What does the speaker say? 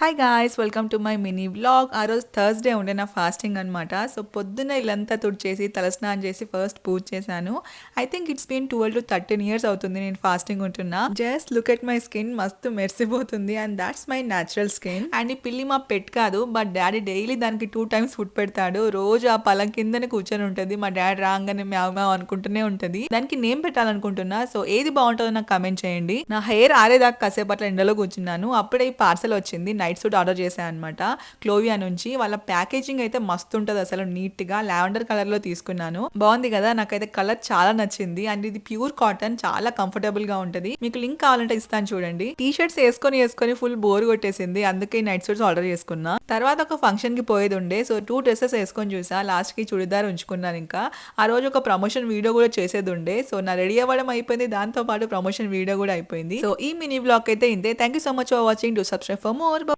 Hi guys welcome to my mini blog ఆ రోజు Thursday ఉండే నా ఫాస్టింగ్ అనమాట సో పొద్దున్న ఇల్లంతా తుడిచేసి తలస్నానం చేసి ఫస్ట్ పూజ చేశాను. I think it's been twelve to thirteen years అవుతుంది నేను ఫాస్టింగ్ ఉంటున్నా. Just look at my skin మస్తు మెరిసిపోతుంది and that's my natural skin and ఈ పిల్లి మా పెట్ కాదు బట్ డాడీ డైలీ దానికి టూ టైమ్స్ ఫుడ్ పెడతాడు. రోజు ఆ పలం కిందనే కూర్చొని ఉంటుంది. మా డాడీ రాగానే మ్యావ్ మ్యావ్ అనుకుంటూనే ఉంటుంది. దానికి నేమ్ పెట్టాలనుకుంటున్నా. సో ఏది బాగుంటుందో నాకు కమెంట్ చేయండి. నా హెయిర్ ఆరేదాకా కాసేపు అట్లా ఎండలో కూర్చున్నాను. అప్పుడే ఈ పార్సల్ వచ్చింది. నైట్ సూట్ ఆర్డర్ చేశాను అనమాట క్లోవియా నుంచి. వాళ్ళ ప్యాకేజింగ్ అయితే మస్తు ఉంటుంది అసలు నీట్గా లావెండర్ కలర్లో తీసుకున్నాను. బాగుంది కదా? నాకైతే కలర్ చాలా నచ్చింది. అండ్ ఇది ప్యూర్ కాటన్. చాలా కంఫర్టబుల్గా ఉంటది. మీకు లింక్ కావాలంటే ఇస్తాను చూడండి. టీ షర్ట్స్ వేసుకొని వేసుకొని ఫుల్ బోర్ కొట్టేసింది. అందుకే నైట్ సూట్స్ ఆర్డర్ చేసుకున్నా. తర్వాత ఒక ఫంక్షన్కి పోయేది ఉండే సో టూ డ్రెస్సెస్ వేసుకొని చూసా లాస్ట్కి చుడిదార్ ఉంచుకున్నాను ఇంకా. ఆ రోజు ఒక ప్రమోషన్ వీడియో కూడా చేసేది ఉండే సో నా రెడీ అవ్వడం అయిపోయింది. దాంతో పాటు ప్రమోషన్ వీడియో కూడా అయిపోయింది. సో ఈ మినీ బ్లాగ్ అయితే ఇంతే. Thank you so much for watching to subscribe for more